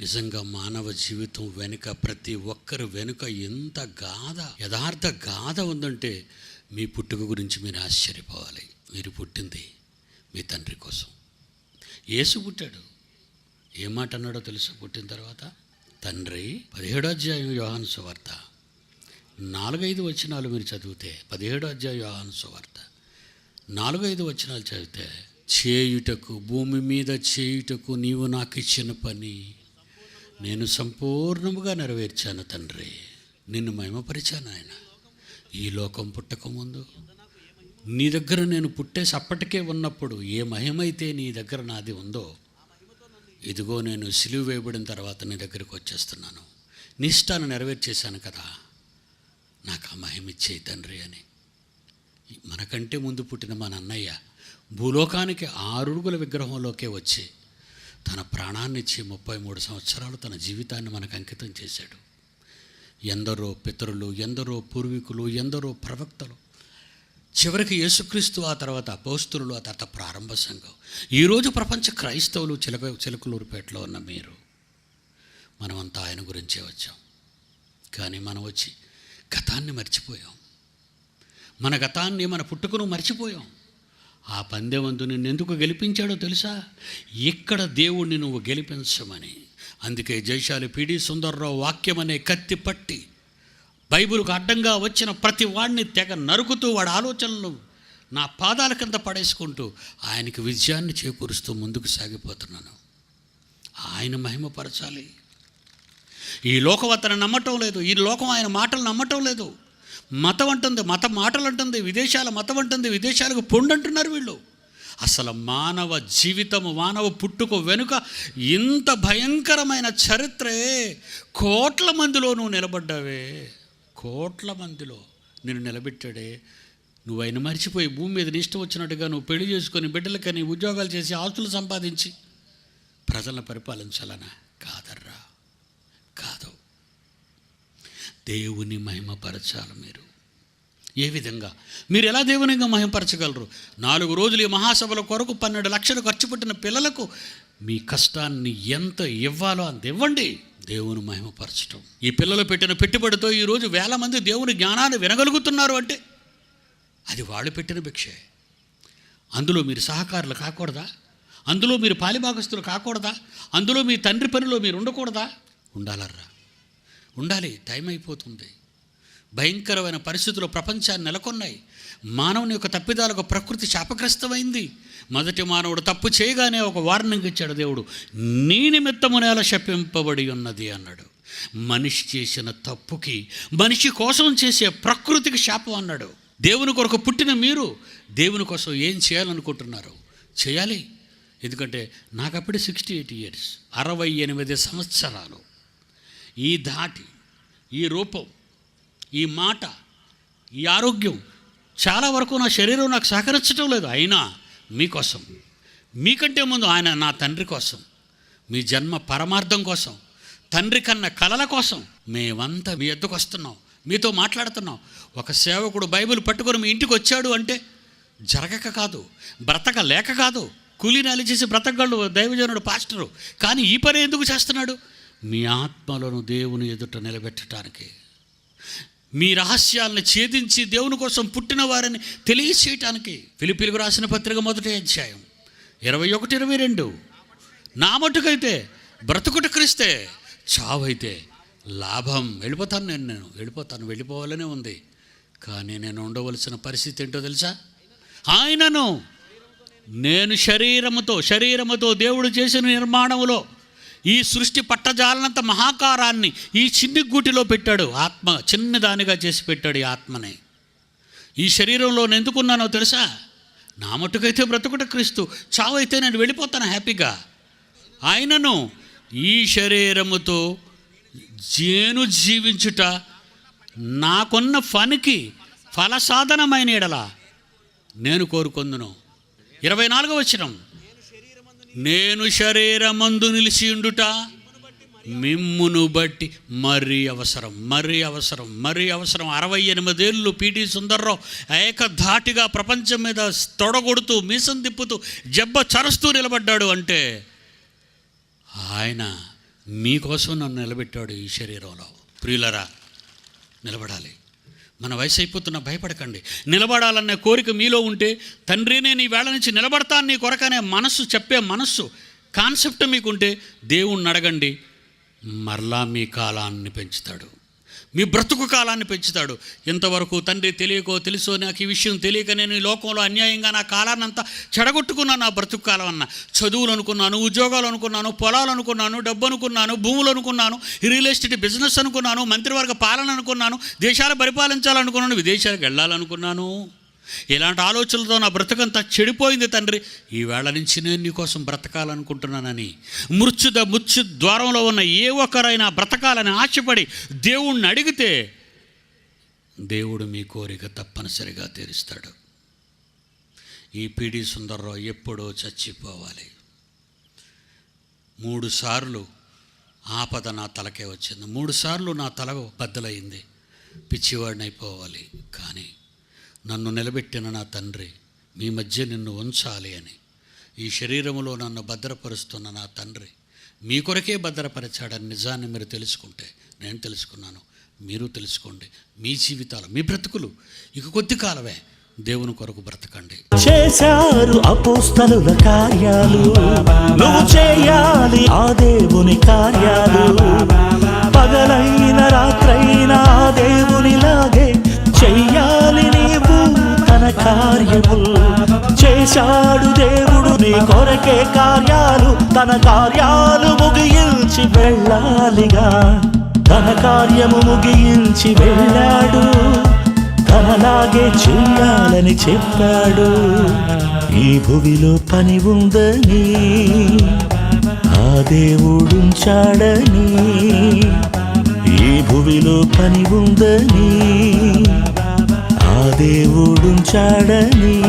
నిజంగా మానవ జీవితం వెనుక ప్రతి ఒక్కరు వెనుక ఎంత గాథ యథార్థ గాథ ఉందంటే మీ పుట్టుక గురించి మీరు ఆశ్చర్యపోవాలి. మీరు పుట్టింది మీ తండ్రి కోసం. యేసు పుట్టాడు. ఏ మాట అన్నాడో తెలుసు? పుట్టిన తర్వాత తండ్రి పదిహేడో అధ్యాయం యోహాను సువార్త. నాలుగైదు వచనాలు మీరు చదివితే పదిహేడో అధ్యాయం యోహాను సువార్త. నాలుగైదు వచనాలు చదివితే చేయుటకు భూమి మీద చేయుటకు నీవు నాకు ఇచ్చిన పని నేను సంపూర్ణముగా నెరవేర్చాను తండ్రి. నిన్ను మహిమపరిచాను ఆయన. ఈ లోకం పుట్టకముందు నీ దగ్గర నేను పుట్టేసి అప్పటికే ఉన్నప్పుడు ఏ మహిమైతే నీ దగ్గర నాది ఉందో ఇదిగో నేను సిలువు వేయబడిన తర్వాత నీ దగ్గరికి వచ్చేస్తున్నాను. నీ ఇష్టాన్ని నెరవేర్చేశాను కదా. నాకు ఆ మహిమ ఇచ్చేయి తండ్రి అని. మనకంటే ముందు పుట్టిన మా అన్నయ్య భూలోకానికి ఆరుగుల విగ్రహంలోకే వచ్చి తన ప్రాణాన్ని ఇచ్చి ముప్పై మూడు సంవత్సరాలు తన జీవితాన్ని మనకు అంకితం చేశాడు. ఎందరో పితరులు ఎందరో పూర్వీకులు ఎందరో ప్రవక్తలు. చివరికి యేసుక్రీస్తు ఆ తర్వాత అపోస్తులు ఆ తర్వాత ప్రారంభ సంఘం. ఈరోజు ప్రపంచ క్రైస్తవులు చిలక చిలకలూరుపేటలో ఉన్న మీరు మనమంతా ఆయన గురించే వచ్చాం. కానీ మనం వచ్చి గతాన్ని మర్చిపోయాం. మన గతాన్ని మన పుట్టుకను మర్చిపోయాం. ఆ పందెవంతు నిన్ను ఎందుకు గెలిపించాడో తెలుసా? ఇక్కడ దేవుణ్ణి నువ్వు గెలిపించమని. అందుకే జైశాలి పిడి సుందర్రావు వాక్యం అనే కత్తి పట్టి బైబిల్కు అడ్డంగా వచ్చిన ప్రతి వాడిని తెగ నరుకుతూ వాడి ఆలోచనలు నా పాదాల కింద పడేసుకుంటూ ఆయనకి విజయాన్ని చేకూరుస్తూ ముందుకు సాగిపోతున్నాను. ఆయన మహిమపరచాలి ఈ లోకం అతను నమ్మటం లేదు. ఈ లోకం ఆయన మాటలు నమ్మటం లేదు. మతం అంటుంది మత మాటలు అంటుంది విదేశాల మతం అంటుంది విదేశాలకు పొండు అంటున్నారు వీళ్ళు. అసలు మానవ జీవితము మానవ పుట్టుక వెనుక ఇంత భయంకరమైన చరిత్రే కోట్ల మందిలో నువ్వు నిలబడ్డావే. కోట్ల మందిలో నేను నిలబెట్టాడే. నువ్వు ఆయన మర్చిపోయి భూమి మీద ఇష్టం వచ్చినట్టుగా నువ్వు పెళ్ళి చేసుకొని బిడ్డలకని ఉద్యోగాలు చేసి ఆస్తులు సంపాదించి ప్రజలను పరిపాలించాలనా కాదర్రా కాదు దేవుని మహిమపరచాలి మీరు. ఏ విధంగా? మీరు ఎలా దేవునిగా మహిమపరచగలరు? నాలుగు రోజులు ఈ మహాసభల కొరకు పన్నెండు లక్షలు ఖర్చు పెట్టిన పిల్లలకు మీ కష్టాన్ని ఎంత ఇవ్వాలో అంత ఇవ్వండి. దేవుని మహిమపరచటం. ఈ పిల్లలు పెట్టిన పెట్టుబడితో ఈరోజు వేల మంది దేవుని జ్ఞానాన్ని వినగలుగుతున్నారు అంటే అది వాళ్ళు పెట్టిన భిక్షే. అందులో మీరు సహకారులు కాకూడదా? అందులో మీరు పాలిభాగస్తులు కాకూడదా? అందులో మీ తండ్రి పనిలో మీరు ఉండకూడదా? ఉండాలర్రా. ఉండాలి టైం అయిపోతుంది. భయంకరమైన పరిస్థితులు ప్రపంచాన్ని నెలకొన్నాయి. మానవుని యొక్క తప్పిదాలకు ప్రకృతి శాపగ్రస్తమైంది. మొదటి మానవుడు తప్పు చేయగానే ఒక వార్నింగ్ ఇచ్చాడు దేవుడు. నీ నిమిత్తము నేల శపింపబడి ఉన్నది అన్నాడు. మనిషి చేసిన తప్పుకి మనిషి కోసం చేసే ప్రకృతికి శాపం అన్నాడు. దేవుని కొరకు పుట్టిన మీరు దేవుని కోసం ఏం చేయాలనుకుంటున్నారు? చేయాలి. ఎందుకంటే నాకు అప్పుడే సిక్స్టీ ఎయిట్ ఇయర్స్ అరవై ఎనిమిది సంవత్సరాలు. ఈ ధాటి ఈ రూపం ఈ మాట ఈ ఆరోగ్యం చాలా వరకు నా శరీరం నాకు సహకరించడం లేదు. అయినా మీకోసం మీకంటే ముందు ఆయన నా తండ్రి కోసం మీ జన్మ పరమార్థం కోసం తండ్రి కన్న కలల కోసం మేమంతా మీ ఎద్దుకు వస్తున్నాం మీతో మాట్లాడుతున్నాం. ఒక సేవకుడు బైబిల్ పట్టుకొని మీ ఇంటికి వచ్చాడు అంటే జరగక కాదు బ్రతక లేక కాదు కూలీనాలి చేసి బ్రతకగలడు దైవజనుడు పాస్టరు. కానీ ఈ పని ఎందుకు చేస్తున్నాడు? మీ ఆత్మలను దేవుని ఎదుట నిలబెట్టడానికి మీ రహస్యాలను ఛేదించి దేవుని కోసం పుట్టిన వారిని తెలియచేయటానికి. పిలిపిలుగు రాసిన పత్రిక మొదటి అధ్యాయం ఇరవై ఒకటి ఇరవై రెండు. నా మటుకైతే బ్రతుకుట క్రిస్తే చావైతే లాభం. వెళ్ళిపోతాను నేను నేను వెళ్ళిపోతాను వెళ్ళిపోవాలనే ఉంది. కానీ నేను ఉండవలసిన పరిస్థితి ఏంటో తెలుసా? ఆయనను నేను శరీరముతో శరీరముతో దేవుడు చేసిన నిర్మాణములో ఈ సృష్టి పట్టజాలనంత మహాకారాన్ని ఈ చిన్ని గూటిలో పెట్టాడు. ఆత్మ చిన్నదానిగా చేసి పెట్టాడు ఈ ఆత్మని. ఈ శరీరంలో నేను ఎందుకున్నానో తెలుసా? నా మట్టుకైతే బ్రతుకుట క్రీస్తు. చావైతే నేను వెళ్ళిపోతాను హ్యాపీగా. ఆయనను ఈ శరీరముతో జేను జీవించుట నాకున్న పనికి ఫలసాధనమైన ఎడల నేను కోరుకుందును. ఇరవై నాలుగో వచ్చినం నేను శరీరమందు నిలిచి ఉండుట మిమ్మును బట్టి మరీ అవసరం మరీ అవసరం మరీ అవసరం. అరవై ఎనిమిదేళ్ళు పీటీ సుందర్రావు ఏకధాటిగా ప్రపంచం మీద తొడగొడుతూ మీసం తిప్పుతూ జబ్బ చరుస్తూ నిలబడ్డాడు అంటే ఆయన మీకోసం నన్ను నిలబెట్టాడు ఈ శరీరంలో. ప్రియులరా నిలబడాలి. మన వయసు అయిపోతున్న భయపడకండి. నిలబడాలన్న కోరిక మీలో ఉంటే తండ్రి నేను ఈ వేళ నుంచి నిలబడతాను నీ కొరకనే మనస్సు చెప్పే మనస్సు కాన్సెప్ట్ మీకుంటే దేవుణ్ణి అడగండి మరలా మీ కాలాన్ని పెంచుతాడు. మీ బ్రతుకు కాలాన్ని పెంచుతాడు. ఇంతవరకు తండ్రి తెలియకో తెలుసో నాకు ఈ విషయం తెలియక నేను ఈ లోకంలో అన్యాయంగా నా కాలాన్ని అంతా చెడగొట్టుకున్నాను నా బ్రతుకు కాలం అన్న చదువులు అనుకున్నాను ఉద్యోగాలు అనుకున్నాను పొలాలు అనుకున్నాను డబ్బు అనుకున్నాను భూములు అనుకున్నాను రియల్ ఎస్టేట్ బిజినెస్ అనుకున్నాను మంత్రివర్గ పాలన అనుకున్నాను దేశాలు పరిపాలించాలనుకున్నాను విదేశాలకు వెళ్ళాలనుకున్నాను. ఇలాంటి ఆలోచనలతో నా బ్రతకంతా చెడిపోయింది తండ్రి. ఈ వేళ నుంచి నేను నీకోసం బ్రతకాలనుకుంటున్నానని. మృత్యుద మృత్యు ద్వారంలో ఉన్న ఏ ఒక్కరైనా బ్రతకాలని ఆశపడి దేవుణ్ణి అడిగితే దేవుడు మీ కోరిక తప్పనిసరిగా తీరుస్తాడు. ఈ పీడి సుందర్రావు ఎప్పుడో చచ్చిపోవాలి. మూడు సార్లు ఆపద నా తలకే వచ్చింది. మూడు సార్లు నా తల బద్దలైంది. పిచ్చివాడినైపోవాలి. కానీ నన్ను నిలబెట్టిన నా తండ్రి మీ మధ్య నిన్ను ఉంచాలి అని. ఈ శరీరములో నన్ను భద్రపరుస్తున్న నా తండ్రి మీ కొరకే భద్రపరిచాడని నిజాన్ని మీరు తెలుసుకుంటే నేను తెలుసుకున్నాను. మీరు తెలుసుకోండి మీ జీవితాలు మీ బ్రతుకులు. ఇక కొద్ది కాలమే దేవుని కొరకు బ్రతకండి. చేశారు అపోస్తలుల కార్యాలు. నువ్వు చేయాలి ఆ దేవుని కార్యాలు. చేశాడు దేవుడు నీ కొరకే కార్యాలు తన కార్యాలు ముగించి వెళ్ళాలిగా. తన కార్యము ముగించి వెళ్ళాడు. తనలాగే చెయ్యాలని చెప్పాడు. ఈ భువిలో పని ఉందని ఆ దేవుడుంచాడని ఈ భువిలో పని ఉందని ఆ దేవుడుంచాడని